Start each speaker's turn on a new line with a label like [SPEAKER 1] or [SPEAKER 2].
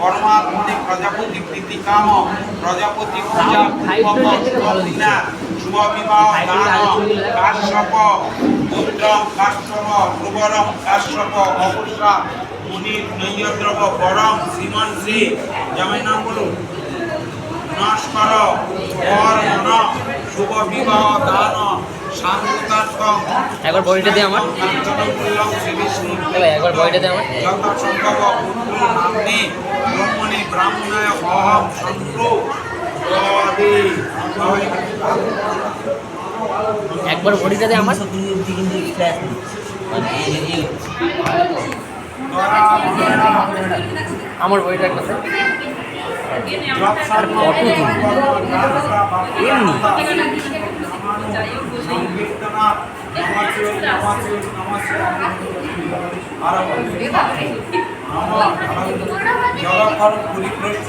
[SPEAKER 1] পরমাত্মনে প্রজাপতি প্রীতি কাম প্রজাপতি পূজা পূর্বকনা শুভ বিবাহ দান কাশ্যপ পুত্রম কাশ্যপ প্রবরম কাশ্যপ অপুষা মুনি নৈয়দ্রব পরম শ্রীমন শ্রী নাম বলুন। নস্কর মন
[SPEAKER 2] একবার বডিটা দে আমার। একবার বডিটা দে আমার। একবার বডিটা দে আমার। আমার বডিটা একটা এমনি।
[SPEAKER 1] জগৎ পরিপ্রেষ্য